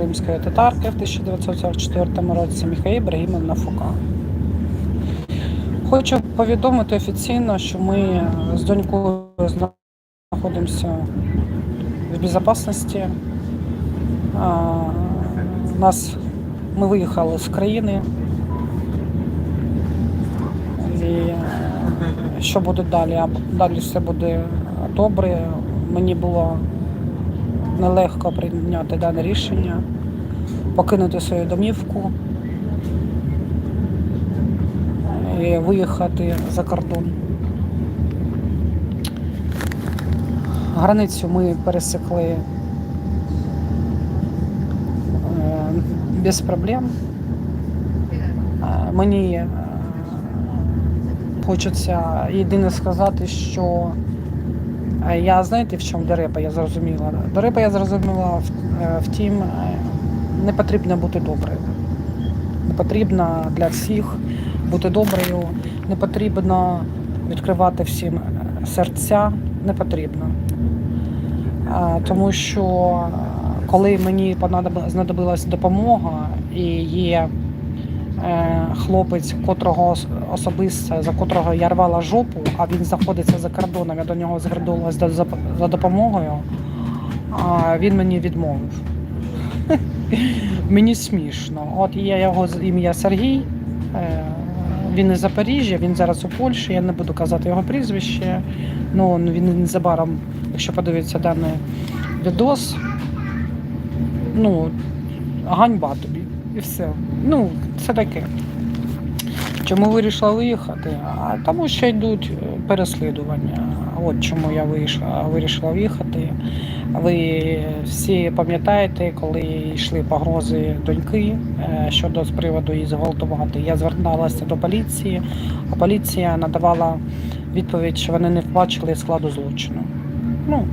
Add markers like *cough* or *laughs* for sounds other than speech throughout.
кримської татарки в 1944 році Міхаїл Ібрагімовна Фука. Хочу повідомити офіційно, що ми з донькою знаходимося в безпечності. Нас ми виїхали з країни. І е, що буде далі? Далі все буде добре. Мені було нелегко прийняти дане рішення, покинути свою домівку і виїхати за кордон. Границю ми пересекли е, без проблем. Е, Мені е, хочеться єдине сказати, що я знаєте, в чому дерепа я зрозуміла? Дерепа я зрозуміла в, е, е, не потрібно бути доброю. Не потрібно для всіх бути доброю, не потрібно відкривати всім е, серця, не потрібно. Е, Тому що е, коли мені знадобилась допомога і є е, хлопець, котрого особисто, за котрого я рвала жопу, а він знаходиться за кордоном, я до нього звернулася за, допомогою, а він мені відмовив. *laughs* Мені смішно. От є його ім'я Сергій. е, Він із Запоріжжя, він зараз у Польщі, я не буду казати його прізвище. Ну, він незабаром, якщо подивитися даний відос, ну, ганьба тобі. І все. Ну, це таке. Чому вирішила виїхати? А тому що йдуть е, переслідування. От чому я вийшла, вирішила виїхати. Ви всі пам'ятаєте, коли йшли погрози доньки е, щодо з приводу її зґвалтувати. Я зверталася до поліції, а поліція надавала відповідь, що вони не бачили складу злочину. Ну,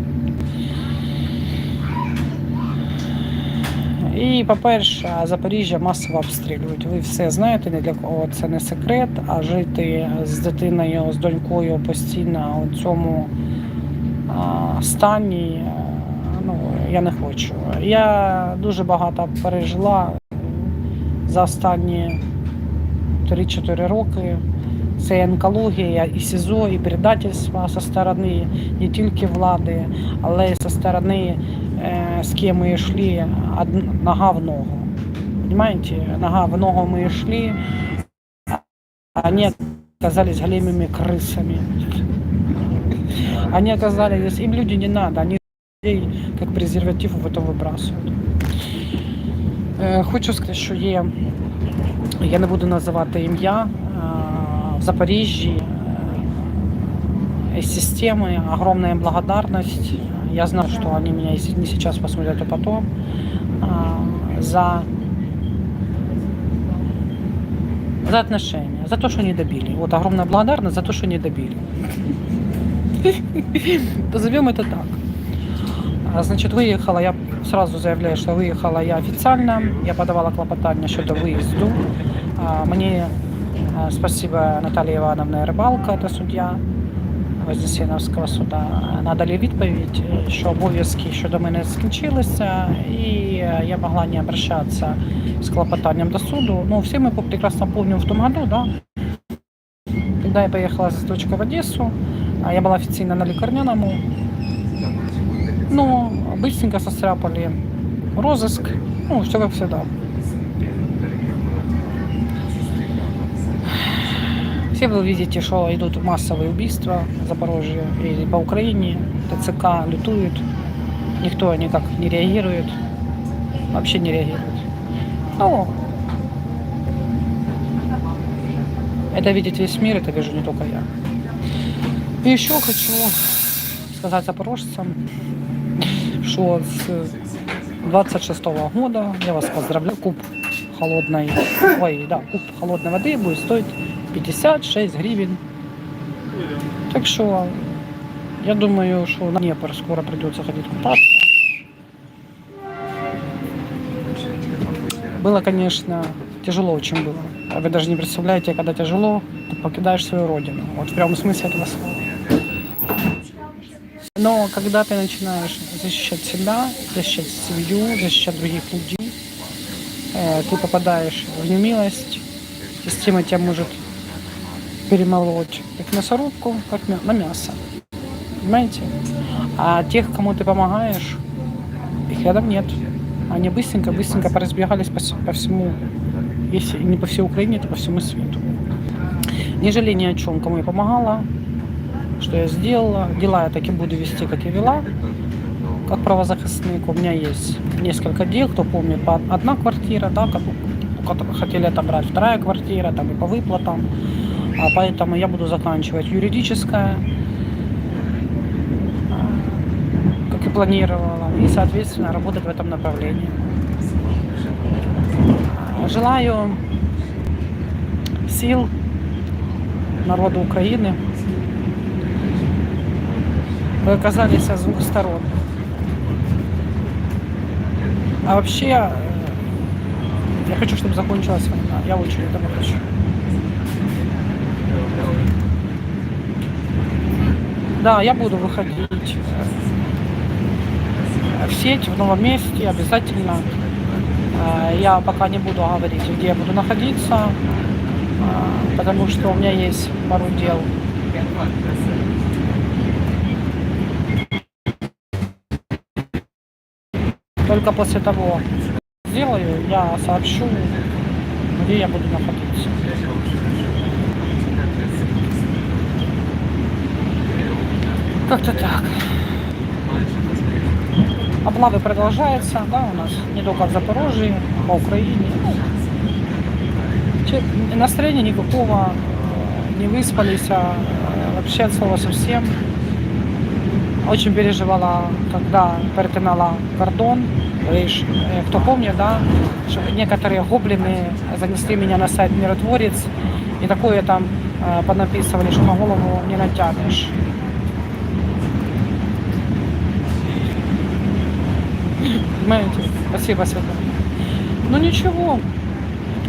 І, по-перше, Запоріжжя масово обстрілюють. Ви все знаєте, не для кого це не секрет, а жити з дитиною, з донькою постійно у цьому стані, ну, я не хочу. Я дуже багато пережила за останні 3-4 роки. Це і онкологія, і СІЗО, і предательство зі сторони не тільки влади, але й зі сторони, е, з ким ми йшли, од- нога в ногу. Понимаете? Нога в ногу мы шли, а они оказались големыми крысами. Они оказались, им люди не надо, они людей как презерватив в это вибрасують. Е, Хочу сказати, що є, я не буду називати ім'я, е, в Запоріжжі е, из системы огромная благодарность. Я знаю, что они меня, если не сейчас, посмотрят, то потом. а, За, за отношения, за то, что не добили. Вот огромная благодарность за то, что не добили. *laughs* Назовем это так. А, Значит, выехала, я сразу заявляю, что выехала я официально. Я подавала клопотание щодо выезду. А, Мне а, спасибо Наталье Ивановне Рибалка, это суддя Вознесеновського суда. Надали відповідь, що обов'язки щодо мене скінчилися, і я могла не обращатися з клопотанням до суду. Ну, все мы прекрасно помним в том году, да, когда я поехала с дочкой в Одессу, а я была официально на лікарняному. Ну, быстренько состряпали розыск, ну, все как всегда. Все вы видите, что идут массовые убийства в Запорожье и по Украине. ТЦК лютуют. Никто никак не реагирует. Вообще не реагирует. Ну, это видит весь мир, это вижу не только я. И еще хочу сказать запорожцам, что с 26 года я вас поздравляю. Куб холодной, ой, да, куб холодной воды будет стоить 56 гривен. Так что я думаю, что на Днепр скоро придется ходить купаться. Было, конечно, тяжело очень было. А Вы даже не представляете, когда тяжело, ты покидаешь свою родину. Вот в прямом смысле этого слова. Но когда ты начинаешь защищать себя, защищать семью, защищать других людей, э, ты попадаешь в немилость, система тебя может перемолоть как мясорубку, как мя- на мясо. Понимаете? А тех, кому ты помогаешь, их рядом нет. Они быстренько-быстренько поразбегались по, по всему, если не по всей Украине, то по всему свету. Не жалею ни о чем, кому я помогала, что я сделала. Дела я так и буду вести, как и вела, как правозахисник. У меня есть несколько дел, кто помнит, по одна квартира, да, как хотели отобрать вторая квартира, там и по выплатам. А поэтому я буду заканчивать юридическое, а, как и планировала, и, соответственно, работать в этом направлении. Желаю сил народу Украины. Вы оказались с двух сторон. А вообще, э, я хочу, чтобы закончилась война. Я очень этого хочу. Да, я буду выходить э, в сеть в новом месте обязательно. Э, Я пока не буду говорить, где я буду находиться, э, потому что у меня есть пару дел. Только после того сделаю, я сообщу, где я буду находиться. Как-то так. Облавы продолжаются, да, у нас не только в Запорожье, по Украине. Ну, Настроения никакого, э, не выспались, а э, вообще от слова совсем. Очень переживала, когда перетинала кордон. Лишь, э, кто помнит, да, что некоторые гоблины занесли меня на сайт Миротворец, и такое там понаписывали, что на голову не натянешь. Понимаете? Спасибо, Светлана. Ну ничего,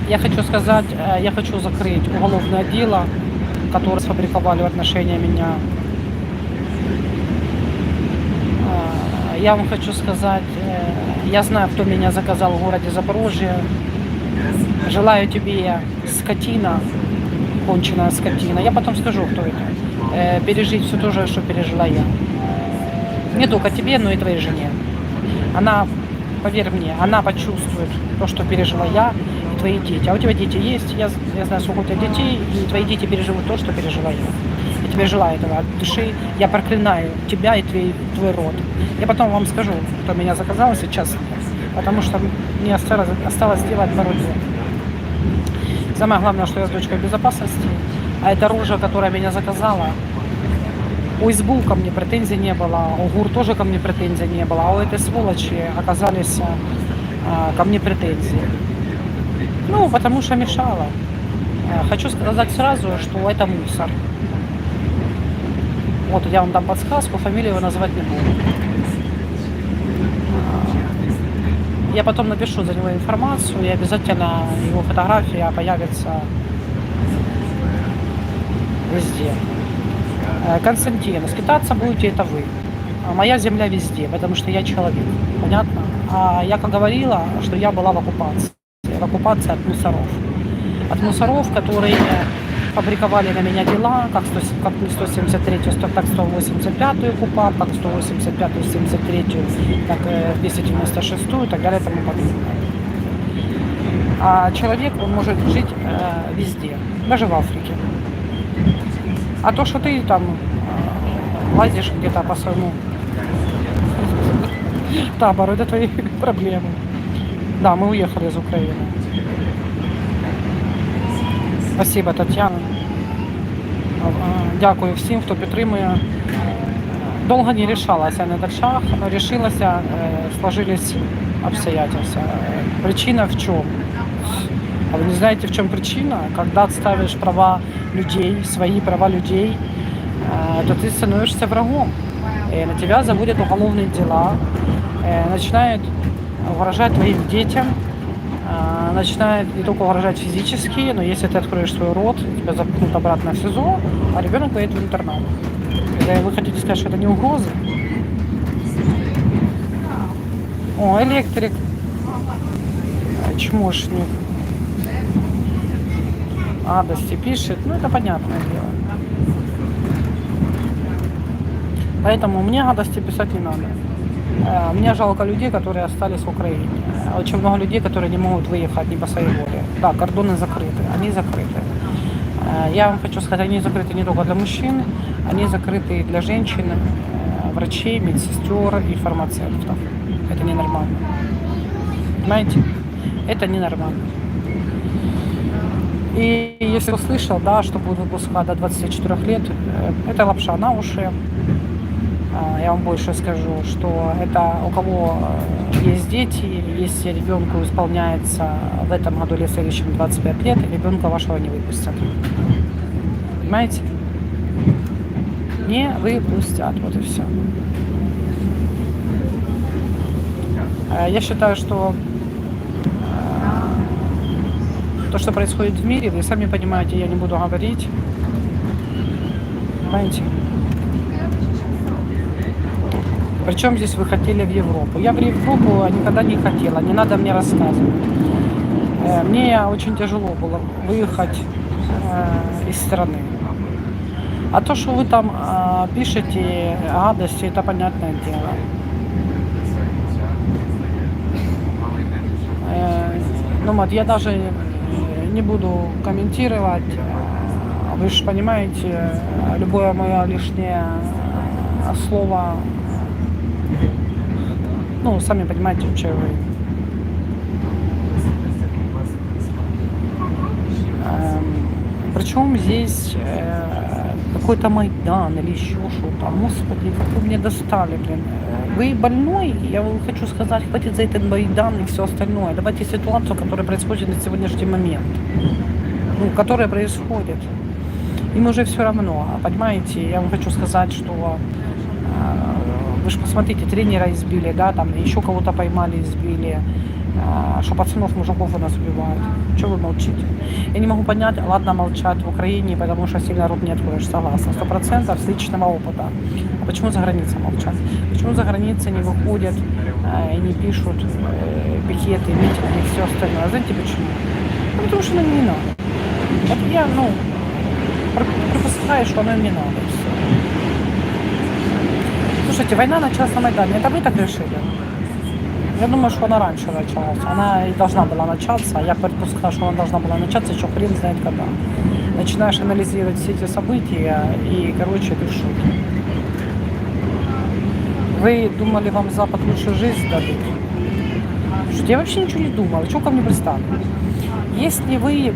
я хочу сказать, э, я хочу закрыть уголовное дело, которое сфабриковали в отношении меня. Э, Я вам хочу сказать, э, я знаю, кто меня заказал в городе Запорожье. Желаю тебе, скотина, конченая скотина. Я потом скажу, кто это. Пережить все то же, что пережила я. Не только тебе, но и твоей жене. Она, поверь мне, она почувствует то, что пережила я и твои дети. А у тебя дети есть, я, я знаю, сколько у тебя детей, и твои дети переживут то, что пережила я. Я тебе желаю этого от души. Я проклинаю тебя и твой, твой род. Я потом вам скажу, кто меня заказал сейчас, потому что мне осталось, осталось сделать пару дел. Самое главное, что я с дочкой безопасности, а эта рожа, которая меня заказала, у СБУ ко мне претензий не было, у ГУР тоже ко мне претензий не было, а у этой сволочи оказались а, ко мне претензии. Ну, потому что мешала. А, Хочу сказать сразу, что это мусор. Вот я вам дам подсказку, фамилию его называть не буду. А, Я потом напишу за него информацию, и обязательно его фотография появится везде. Э, Константин, скитаться будете это вы. А моя земля везде, потому что я человек. Понятно? А я как говорила, что я была в оккупации. В оккупации от мусоров. От мусоров, которые фабриковали на меня дела, как, 100, как не 173, 100, так 185 КУПАП, как 185, 73, так э, 296 и так далее и тому подобное. А человек, он может жить э, везде, даже в Африке. А то, что ты там э, лазишь где-то по своему табору, это твои *laughs* проблемы. Да, мы уехали из Украины. Спасибо, Тетяна. Е, Дякую всім, хто підтримує. Долго не решалась я на этот шаг, но решилась, э, сложились обстоятельства. Э, Причина в чем? А вы не знаете, в чем причина? Когда отставишь права людей, свои права людей, э, то ты становишься врагом. И на тебя заводят уголовные дела, э, начинают угрожать твоим детям, э, начинают не только угрожать физически, но если ты откроешь свой рот, тебя запнут обратно в СИЗО, а ребенок поедет в интернат. Когда вы хотите сказать, что это не угроза? О, электрик. э, чмошник, гадости пишет, ну это понятное дело. Поэтому мне гадости писать не надо. Э, Мне жалко людей, которые остались в Украине. Очень много людей, которые не могут выехать не по своей воле. Да, кордоны закрыты, они закрыты. Э, Я вам хочу сказать, они закрыты не только для мужчин, они закрыты и для женщин, э, врачей, медсестер и фармацевтов. Это ненормально. Понимаете? Это ненормально. И если кто слышал, да, что будет выпускать до 24 лет, э, это лапша на уши. А, Я вам больше скажу, что это у кого э, есть дети, если ребенку исполняется в этом году или в следующем 25 лет, ребенка вашего не выпустят. Понимаете? Не выпустят, вот и все. Я считаю, что э, то, что происходит в мире, вы сами понимаете, я не буду говорить. Понимаете? Причем здесь вы хотели в Европу? Я в Европу никогда не хотела, не надо мне рассказывать. Э, Мне очень тяжело было выехать э, из страны. А то, что вы там э, пишете гадости, это понятное дело. Ну вот, я даже не буду комментировать. Вы же понимаете, любое мое лишнее слово, ну, сами понимаете, что вы. Причем здесь э, какой-то Майдан или еще что-то. Господи, как вы меня достали, блин. Вы больной, я вам хочу сказать, хватит за этот Майдан и все остальное. Давайте ситуацию, которая происходит на сегодняшний момент. Ну, которая происходит. Им уже все равно, понимаете? Я вам хочу сказать, что э, вы же посмотрите, тренера избили, да, там еще кого-то поймали, избили, что пацанов, мужиков у нас убивают. Чего вы молчите? Я не могу понять, ладно молчать в Украине, потому что сильно рот не откроешь, согласна, сто процентов с личного опыта. А почему за границей молчать? Почему за границей не выходят э, и не пишут э, пикеты, митинги и все остальное? А знаете почему? Ну, потому что нам не надо. Вот я, ну, при- припускаю, что оно им не надо. и всё. Слушайте, война началась на Майдане. Это вы так решили? Я думаю, что она раньше началась. Она и должна была начаться. Я предполагаю, что она должна была начаться еще хрен знает когда. Начинаешь анализировать все эти события и, короче, ты в шоке. Вы думали, вам Запад лучшую жизнь дадут? Слушайте, я вообще ничего не думала. Чего ко мне пристали? Если вы,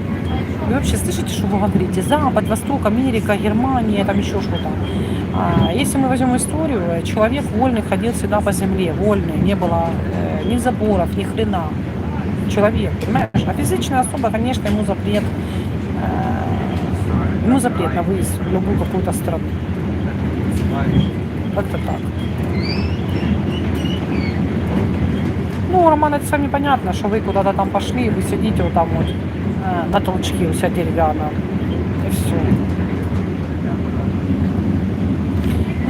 вы вообще слышите, что вы говорите? Запад, Восток, Америка, Германия, там еще что-то. А, если мы возьмем историю, человек вольный ходил всегда по земле, вольный, не было э, ни заборов, ни хрена. Человек, понимаешь? А физичная особа, конечно, ему запрет, э, ему запрет на выезд в любую какую-то страну. Как-то так. Ну, Роман, это сами понятно, что вы куда-то там пошли, вы сидите вот там вот э, на толчке у себя деревянном. И все.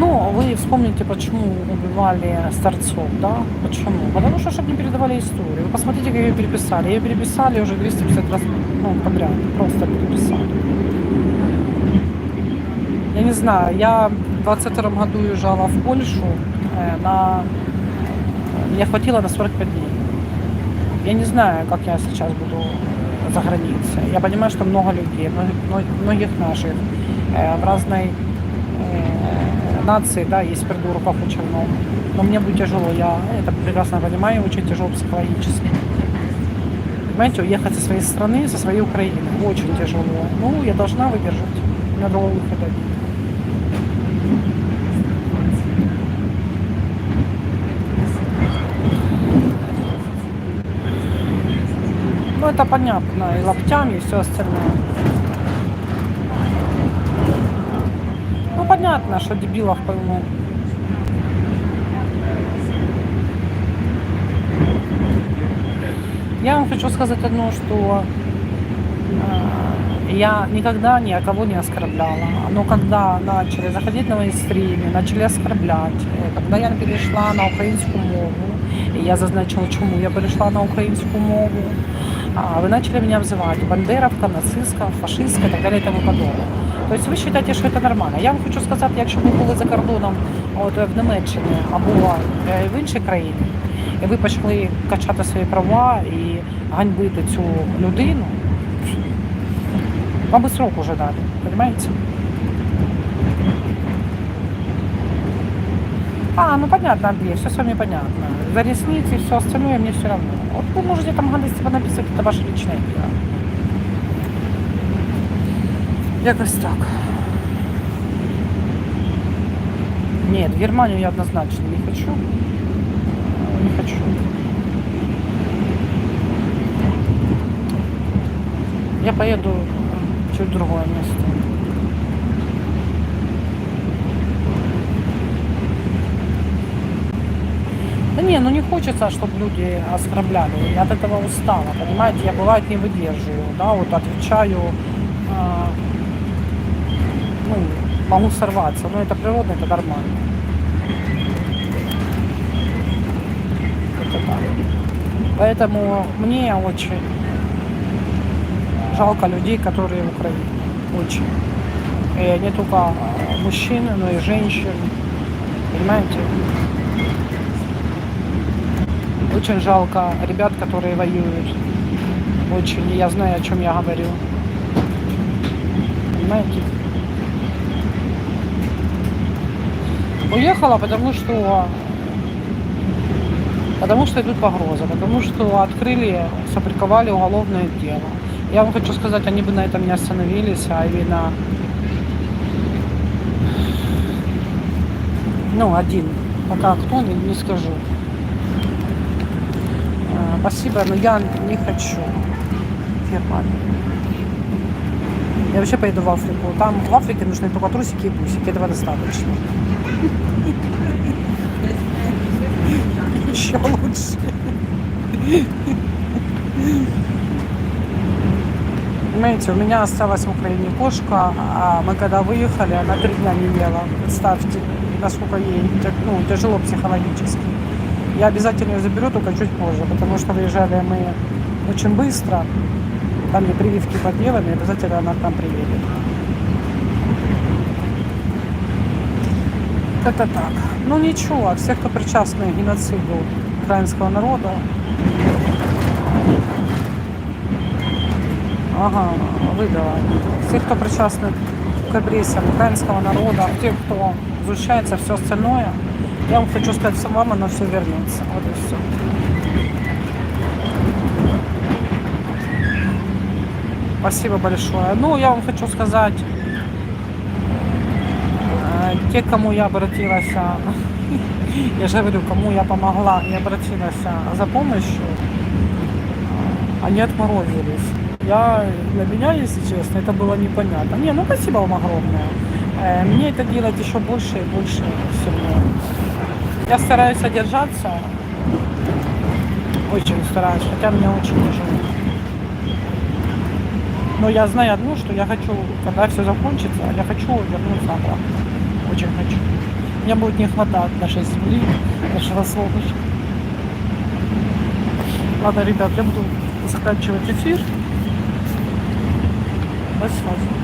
Ну, вы вспомните, почему убивали старцов, да? Почему? Потому что, чтобы не передавали историю. Вы посмотрите, как ее переписали. Ее переписали уже 250 раз ну, подряд. Просто переписали. Я не знаю, я в 22 году уезжала в Польшу э, на... Меня хватило на 45 дней. Я не знаю, как я сейчас буду за границей. Я понимаю, что много людей, многих, наших э, в разной э, нации, да, есть придурков очень много. Но мне будет тяжело, я это прекрасно понимаю, очень тяжело психологически. Понимаете, уехать со своей страны, со своей Украины, очень тяжело. Ну, я должна выдержать. У меня другого выхода нет. Ну, это понятно, и локтями, и все остальное. Ну, понятно, что дебилов пойму. Я вам хочу сказать одно, что э, я никогда ни о кого не оскорбляла. Но когда начали заходить на мои стримы, начали оскорблять, э, когда я перешла на украинскую мову, І я зазначила, чому я перейшла на українську мову. А вы начали меня обзывать бандеровка, нацистка, фашистка і так далі і тому подобне. Тобто ви вважаєте, що це нормально. Я вам хочу сказати, якщо ви були за кордоном от, в Німеччині або е, в іншій країні, і ви почали качати свої права і ганьбити цю людину, вам би срок уже дали, понимаете? А, ну понятно, Андрей, все с вами понятно. За ресницы и все остальное мне все равно. Вот вы можете там гадости понаписать, это ваше личное дело. Якось так. Нет, в Германию я однозначно не хочу. Не хочу. Я поеду чуть другое место. Да не, ну не хочется, чтобы люди оскорбляли. Я от этого устала, понимаете? Я бывает не выдерживаю, да, вот отвечаю, ну, могу сорваться, но это природно, это нормально. Это так. Поэтому мне очень жалко людей, которые в Украине. Очень. И не только мужчин, но и женщин. Понимаете? Очень жалко ребят, которые воюют. Очень. Я знаю, о чем я говорю. Понимаете? Уехала, потому что потому что идут погрозы, потому что открыли, соприковали уголовное дело. Я вам хочу сказать, они бы на этом не остановились, а именно ну, один. Пока кто, не, скажу. А, Спасибо, но я не хочу Германию. Я вообще поеду в Африку. Там в Африке нужны только трусики и бусики. Этого достаточно. Еще лучше. Понимаете, у меня осталась в Украине кошка, а мы когда выехали, она три дня не ела. Представьте, насколько ей ну, тяжело психологически. Я обязательно ее заберу, только чуть позже, потому что выезжали мы очень быстро. Там мне прививки поделали, и обязательно она к нам приедет. Это так. Ну ничего, все, кто причастны к геноциду украинского народа, Ага, выдала. Все, кто причастны к агрессиям украинского народа, те, кто изучается все остальное, я вам хочу сказать, вам оно все вернется. Вот и все. Спасибо большое. Ну, я вам хочу сказать, э, те, кому я обратилась, *laughs* я же говорю, кому я помогла и обратилась а, за помощью, они отморозились. Я, для меня, если честно, это было непонятно. Не, ну спасибо вам огромное. Э, Мне это делать еще больше и больше сильнее. Я стараюсь содержаться, очень стараюсь, хотя мне очень тяжело. Но я знаю одно, что я хочу, когда все закончится, я хочу вернуться обратно. Очень хочу. Мне будет не хватать нашей земли, нашего солнышка. Ладно, ребят, я буду заканчивать эфир. До связи.